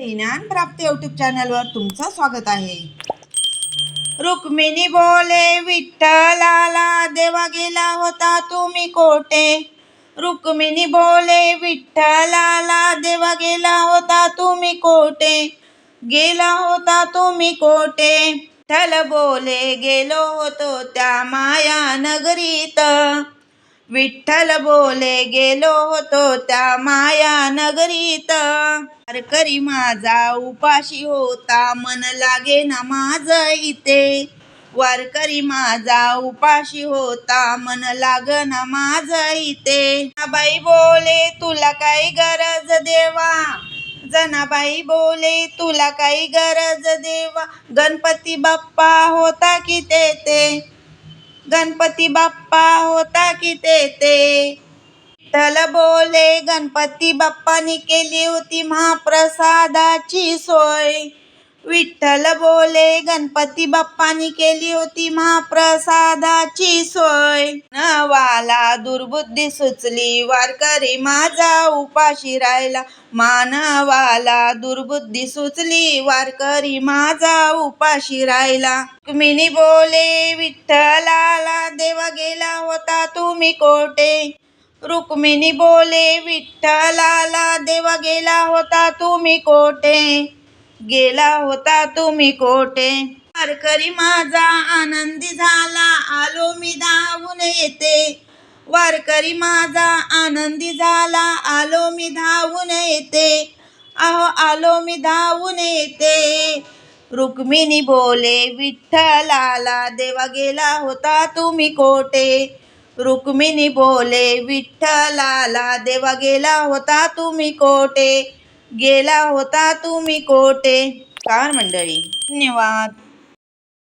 ज्ञान प्राप्त युट्यूब चॅनलवर तुमचं स्वागत आहे. रुक्मिणी बोले विठ्ठलाला देवा गेला होता तुम्ही कोठे? रुक्मिणी बोले विठ्ठलाला देवा गेला होता तुम्ही कोठे? गेला होता तुम्ही कोठे? विठ्ठल बोले गेलो होतो त्या माया नगरीत. विठ्ठल बोले गेलो होतो त्या माया नगरीत. वारकरी माझा उपाशी होता मन लागे ना माझ इथे. वारकरी माझा उपाशी होता मन लाग ना माझ इथे. बाई बोले तुला काही गरज देवा? जनाबाई बोले तुला काही गरज देवा? गणपती बाप्पा होता की ते गणपती बाप्पा होता की तेथे विठ्ठल बोले गणपती बाप्पानी केली होती महाप्रसादाची सोय. विठ्ठल बोले गणपती बाप्पानी केली होती महाप्रसादाची सोय. नवाला दुर्बुद्धी सुचली वारकरी माझा उपाशी राहिला. मानवाला दुर्बुद्धी सुचली वारकरी माझा उपाशी राहिला. रुक्मिणी बोले विठ्ठलाला देवा गेला होता तुम्ही कोठे? रुक्मिणी बोले विठ्ठलाला देवा गेला होता तुम्ही कोठे? गेला होता तुम्ही कोठे? वारकरी माझा आनंदी झाला आलो मी धावून येते वारकरी माझा आनंदी झाला आलो मी धावून येते अहो आलो मी धावून येते रुक्मिणी बोले विठ्ठलाला देवा गेला होता तुम्ही कोठे? रुक्मिणी बोले विठ्ठलाला देवा गेला होता तुम्ही कोठे? गेला होता तुम्ही कोठे? कार मंडळी धन्यवाद.